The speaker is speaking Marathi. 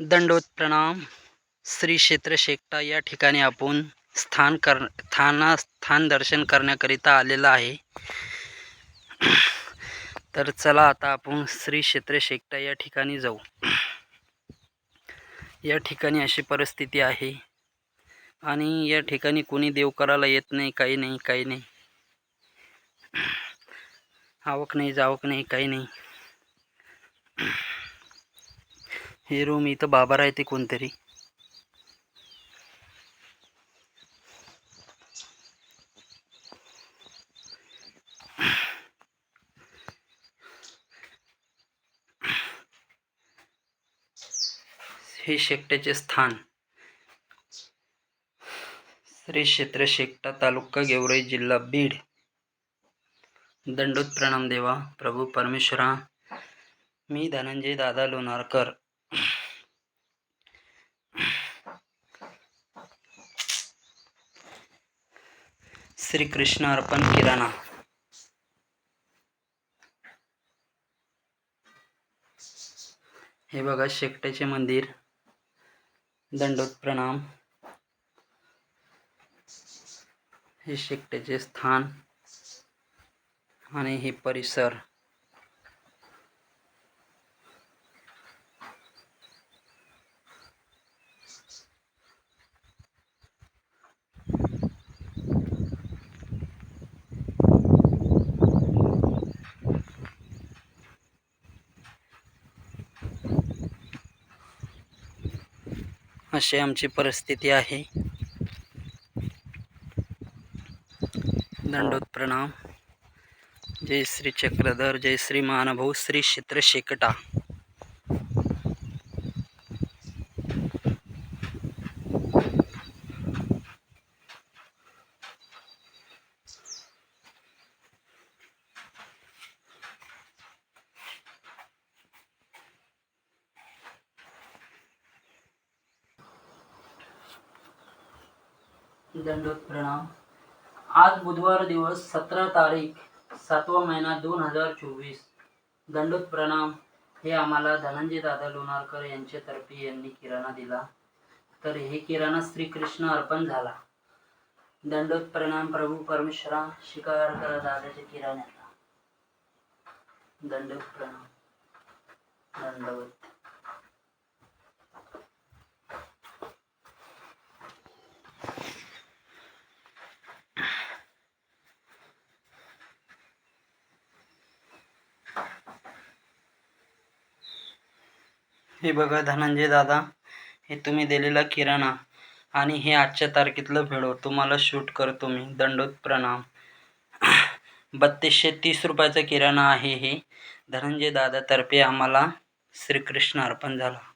दंडोत प्रणाम श्री क्षेत्र शेकटा या ठिकाणी आपण स्थान कर स्थाना स्थान दर्शन करण्याकरिता आलेला आहे. तर चला आता आपण श्री क्षेत्र शेकटा या ठिकाणी जाऊ. या ठिकाणी अशी परिस्थिती आहे. आणि या ठिकाणी कोणी देव करायला येत नाही काही नाही काही नाही. आवक नाही जावक नाही काही नाही. हे रूम इथं बाबा राहते कोणतरी. हे शेकट्याचे स्थान. श्री क्षेत्र शेकटा तालुका गेवराई जिल्हा बीड. दंडोत प्रणाम देवा प्रभू परमेश्वरा. मी धनंजय दादा लोणारकर. श्रीकृष्ण अर्पण किराणा. हे बघा शेकट्याचे मंदिर. दंडोत प्रणाम. हे शेकट्याचे स्थान. आणि हे परिसर. अशी आमची परिस्थिती आहे. दंडोत प्रणाम. जय श्री चक्रधर जय श्री महानुभव श्री क्षेत्र शेकटा. दंडोत प्रणाम. आज बुधवार दिवस सतरा तारीख सातवा महिना दोन हजार चोवीस. दंडोत प्रणाम. हे आम्हाला धनंजय दादा लोणारकर यांच्यातर्फे यांनी किराणा दिला. तर हे किराणा श्रीकृष्ण अर्पण झाला. दंडोत प्रणाम प्रभू परमेश्वरा शिकार करा दादाच्या किराण्याला दंडोत प्रणाम. दंडवत. हे बघा धनंजय दादा हे तुम्ही दिलेला किराणा आणि हे आजच्या तारखेतलं व्हिडिओ तुम्हाला शूट करतो मी दंडोत प्रणाम. बत्तीसशे तीस रुपयाचा किराणा आहे हे. धनंजय दादातर्फे आम्हाला श्रीकृष्ण अर्पण झाला.